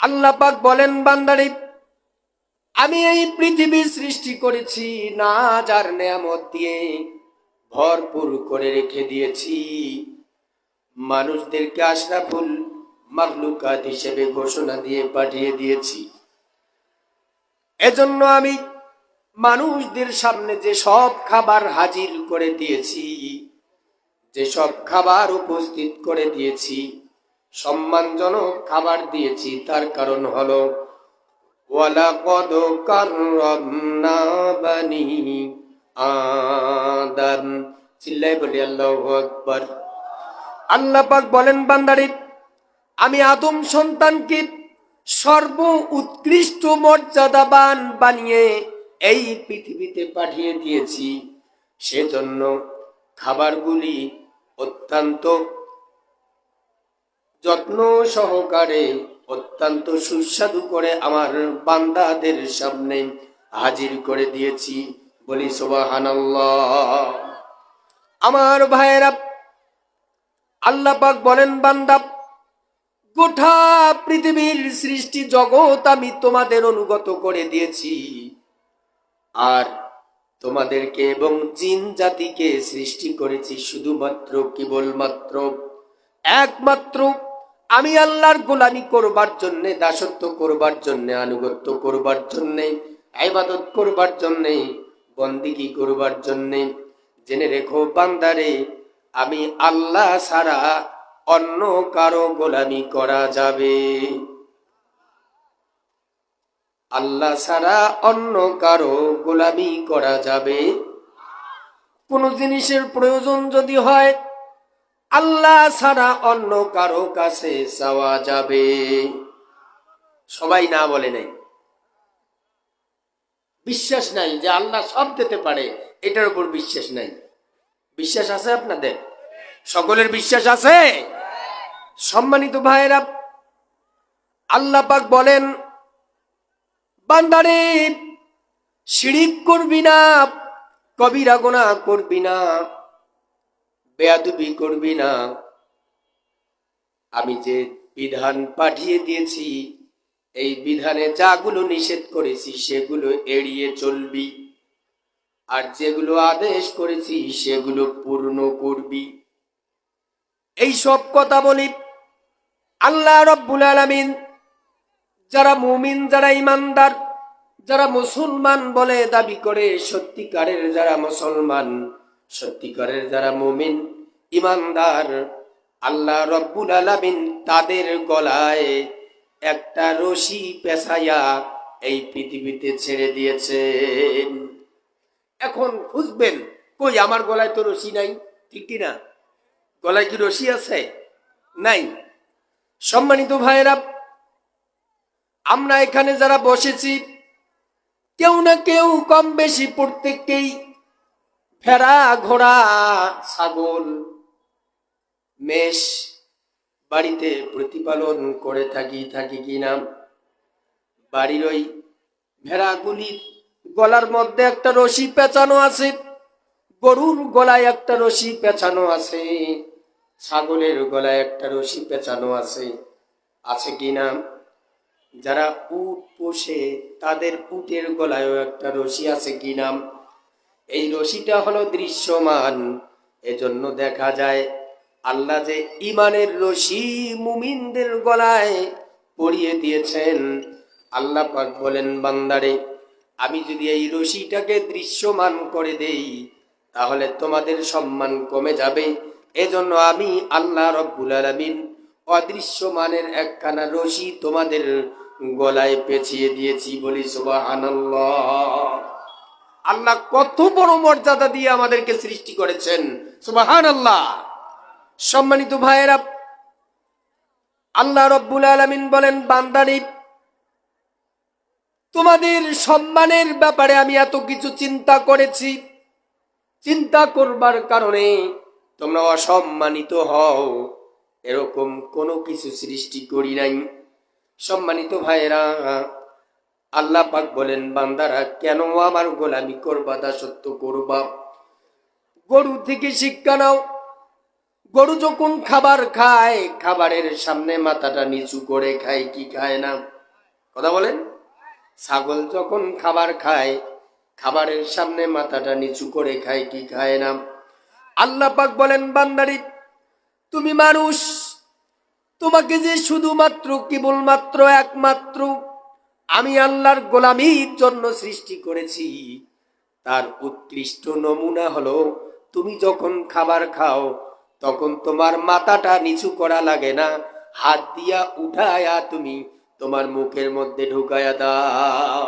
আল্লাহ পাক বলেন, বান্দারে, আমি এই পৃথিবী সৃষ্টি করেছি, না যার নেয়ামত দিয়ে ভরপুর করে রেখে দিয়েছি। মানুষদেরকে আশরাফুল মাখলুকাত হিসেবে ঘোষণা দিয়ে পাঠিয়ে দিয়েছি। এজন্য আমি মানুষদের সামনে যে সব খাবার হাজির করে দিয়েছি, যে সব খাবার উপস্থিত করে দিয়েছি সম্মানজনক খাবার দিয়েছি, তার কারণ হলো, ওয়ালাকদ কাররামনা বানি আদম চিল্লাই বলি, আল্লাহু আকবার। আল্লাহ পাক বলেন, বান্দারে, আমি আদম সন্তানকে সর্ব উৎকৃষ্ট মর্যাদাবান বানিয়ে এই পৃথিবীতে পাঠিয়ে দিয়েছি। সেজন্য খাবারগুলি অত্যন্ত যত্ন সহকারে অত্যন্ত সুস্বাদু করে আমার বান্দাদের সামনে হাজির করে দিয়েছি। বলি আমার ভাইয়েরা, আল্লাহ পাক বলেন, বান্দা, গোটা পৃথিবীর সৃষ্টি জগৎ আমি তোমাদের অনুগত করে দিয়েছি। আর তোমাদেরকে এবং জিন জাতিকে সৃষ্টি করেছি শুধুমাত্র, কেবলমাত্র, একমাত্র আমি আল্লাহর গোলামি করবার জন্যে, দাসত্ব করবার জন্যে, আনুগত্য করবার জন্যে আইবাদত করবার জন্যে, বন্দিগি করবার জন্যে, জেনে রেখো বান্দারে, আমি আল্লাহ ছাড়া অন্য কারও গোলামি করা যাবে। আল্লাহ ছাড়া অন্য কারও গোলামি করা যাবে। কোন জিনিসের প্রয়োজন যদি হয় আল্লাহ ছাড়া অন্য কারও কাছে চাওয়া যাবে। সবাই না বলে নাই। বিশ্বাস নাই যে আল্লাহ সব দিতে পারে, এটার উপর বিশ্বাস নাই। বিশ্বাস আছে আপনাদের? সকলের বিশ্বাস আছে? সম্মানিত ভাইয়েরা, আল্লাহ পাক বলেন, বান্দারে, শিরিক করবি না, কবিরা গোনা করবি না। বেয়াদবি করবি না। আমি যে বিধান পাঠিয়ে দিয়েছি, এই বিধানে যাগুলো নিষেধ করেছি, সেগুলো এড়িয়ে চলবি। আর যেগুলো আদেশ করেছি, সেগুলো পূর্ণ করবি। এই সব কথা বলি, আল্লাহ রব্বুল আলামিন যারা মুমিন, যারা ইমানদার যারা মুসলমান বলে দাবি করে, সত্যিকারের যারা মুসলমান সত্যিকারের যারা মুমিন, ইমানদার, আল্লাহ রব্বুল আলামিন তাদের গলায় একটা রশি পেছাইয়া এই পৃথিবীতে ছেড়ে দিয়েছেন। এখন খুঁজবেন, কই আমার গলায় তো রশি নাই? ঠিক না গলায় কি রশি আছে? নাই। সম্মানিত ভাইয়েরা, আমরা এখানে যারা বসেছি, কেউ না কেউ কম বেশি প্রত্যেককেই ভেড়া ঘোড়া, ছাগল, মেষ বাড়িতে প্রতিপালন করে থাকি থাকি কিনা বাড়ির ওই ভেড়াগুলির গলার মধ্যে একটা রশি পেঁচানো আছে, গরুর গলায় একটা রশি পেঁচানো আছে, ছাগলের গলায় একটা রশি পেঁচানো আছে আছে কিনা যারা উট পোষে, তাদের উটের গলায়ও একটা রশি আছে কি নাম এই রশিটা হলো দৃশ্যমান। এজন্য দেখা যায়, আল্লাহ যে ইমানের রশি মুমিনদের গলায় পরিয়ে দিয়েছেন। আল্লাহ পাক বলেন, বান্দারে, আমি যদি এই রশিটাকে দৃশ্যমান করে দেই, তাহলে তোমাদের সম্মান কমে যাবে। এজন্য আমি আল্লাহ রব্বুল আলামিন অদৃশ্যমানের একখানা রশি তোমাদের গলায় পেঁচিয়ে দিয়েছি বলি সুবহানাল্লাহ। আল্লাহ কত বড় মর্যাদা দিয়ে আমাদেরকে সৃষ্টি করেছেন। সুবাহান আল্লাহ সম্মানিত ভাইয়েরা, আল্লাহ রব্বুল আলমিন বলেন, বান্দারি, তোমাদের সম্মানের ব্যাপারে আমি এত কিছু চিন্তা করেছি। চিন্তা করবার কারণে তোমরা অসম্মানিত হও। এরকম কোনো কিছু সৃষ্টি করি নাই। সম্মানিত ভাইয়েরা আল্লাহ পাক বলেন, বান্দারা, কেন আমার গোলামি করবা দাসত্ব করবা? গরু থেকে শিক্ষা নাও। গরু যখন খাবার খায়, খাবারের সামনে মাথাটা নিচু করে খায়, কি খায় না? কথা বলেন? ছাগল যখন খাবার খায়, খাবারের সামনে মাথাটা নিচু করে খায়, কি খায় না? আল্লাহ পাক বলেন, বান্দারি, তুমি মানুষ, তোমাকে যে শুধুমাত্র কেবলমাত্র একমাত্র আমি আল্লাহর গোলামির জন্য সৃষ্টি করেছি। তার উৎকৃষ্ট নমুনা হলো, তুমি যখন খাবার খাও, তখন তোমার মাথাটা নিচু করা লাগে না, হাত দিয়া উঠায়া তুমি তোমার মুখের মধ্যে ঢুকায়া দাও।